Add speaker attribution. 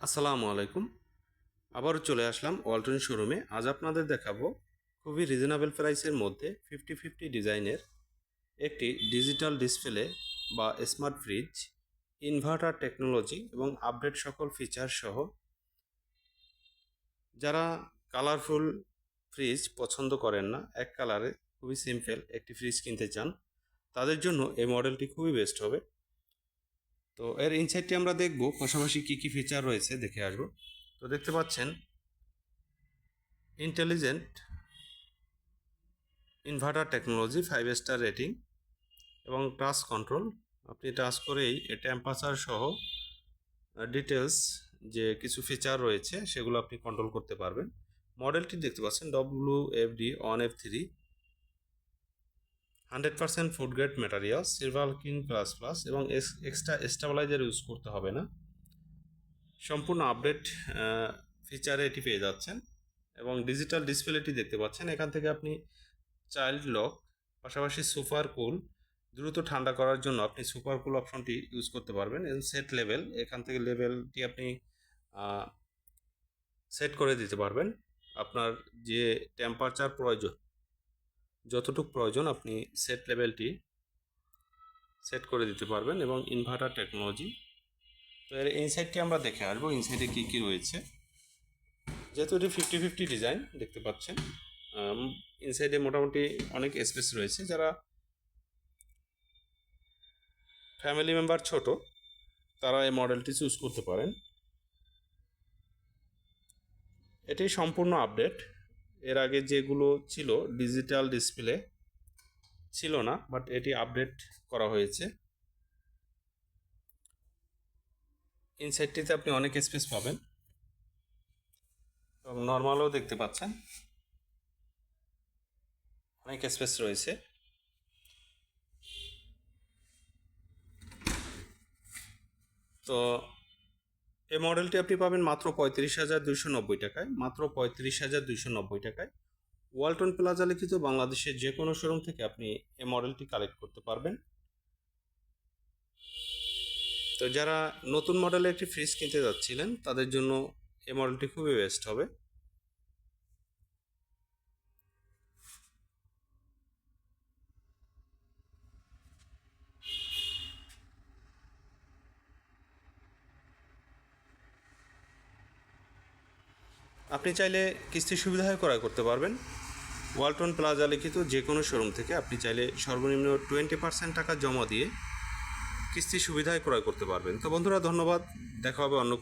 Speaker 1: আসসালামু আলাইকুম। আবারও চলে আসলাম ওয়ালটন শোরুমে। আজ আপনাদের দেখাবো খুবই রিজনেবল প্রাইসের মধ্যে ফিফটি ফিফটি ডিজাইনের একটি ডিজিটাল ডিসপ্লে বা স্মার্ট ফ্রিজ ইনভার্টার টেকনোলজি এবং আপডেট সকল ফিচার সহ যারা কালারফুল ফ্রিজ পছন্দ করেন না, এক কালারে খুবই সিম্পল একটি ফ্রিজ কিনতে চান, তাদের জন্য এই মডেলটি খুবই বেস্ট হবে। তো এর ইনসাইটটি আমরা দেখব, পাশাপাশি কি কি ফিচার রয়েছে দেখে আসব। তো দেখতে পাচ্ছেন intelligent inverter technology five star rating এবং টাচ কন্ট্রোল আপনি টাচ করেই টেম্পারেচার সহ ডিটেলস যে কিছু ফিচার রয়েছে, সেগুলো আপনি কন্ট্রোল করতে পারবেন। মডেলটি দেখতে পাচ্ছেন W F D one F three hundred percent food grade material silver king plus plus এবং এক্সট্রা স্টেবিলাইজার ইউজ করতে হবে না। সম্পূর্ণ আপডেট ফিচারে এটি পেয়ে যাচ্ছেন এবং ডিজিটাল ডিসপ্লেটি দেখতে পাচ্ছেন। এখান থেকে আপনি চাইল্ড লক পাশাপাশি সুপার কুল দ্রুত ঠান্ডা করার জন্য আপনি সুপার কুল অপশনটি ইউজ করতে পারবেন এবং সেট লেভেল এখান থেকে লেভেলটি আপনি সেট করে দিতে পারবেন। আপনার যে টেম্পারেচার প্রয়োজন যতটুকু প্রয়োজন আপনি সেট লেভেলটি সেট করে দিতে পারবেন এবং ইনভার্টার টেকনোলজি তো এর ইনসাইডটি আমরা দেখে আসব ইনসাইডে কী কী রয়েছে। যেহেতু এটি ফিফটি ফিফটি ডিজাইন দেখতে পাচ্ছেন ইনসাইডে মোটামুটি অনেক স্পেস রয়েছে। যারা ফ্যামিলি মেম্বার ছোট, তারা এই মডেলটি চুজ করতে পারেন। এটি সম্পূর্ণ আপডেট এর আগে যেগুলো ছিল ডিজিটাল ডিসপ্লে ছিল না বাট এটি আপডেট করা হয়েছে। ইনসাইডটিতে আপনি অনেক স্পেস পাবেন। এবং নর্মালও দেখতে পাচ্ছেন। অনেক স্পেস রয়েছে। তো এই মডেলটি আপনি পাবেন মাত্র পঁয়ত্রিশ হাজার দুইশো নব্বই টাকায়, মাত্র পঁয়ত্রিশ হাজার দুইশো নব্বই টাকায়। ওয়ালটন প্লাজা লিখিত বাংলাদেশের যে কোনো শোরুম থেকে আপনি এই মডেলটি কালেক্ট করতে পারবেন। তো যারা নতুন মডেলে একটি ফ্রিজ কিনতে যাচ্ছিলেন, তাদের জন্য এই মডেলটি খুবই বেস্ট হবে। আপনি চাইলে কিস্তি সুবিধায় ক্রয় করতে পারবেন। ওয়ালটন প্লাজা লিখিত যে কোনো শোরুম থেকে আপনি চাইলে সর্বনিম্ন টোয়েন্টি পার্সেন্ট টাকা জমা দিয়ে কিস্তি সুবিধায় ক্রয় করতে পারবেন। তো বন্ধুরা, ধন্যবাদ। দেখা হবে অন্য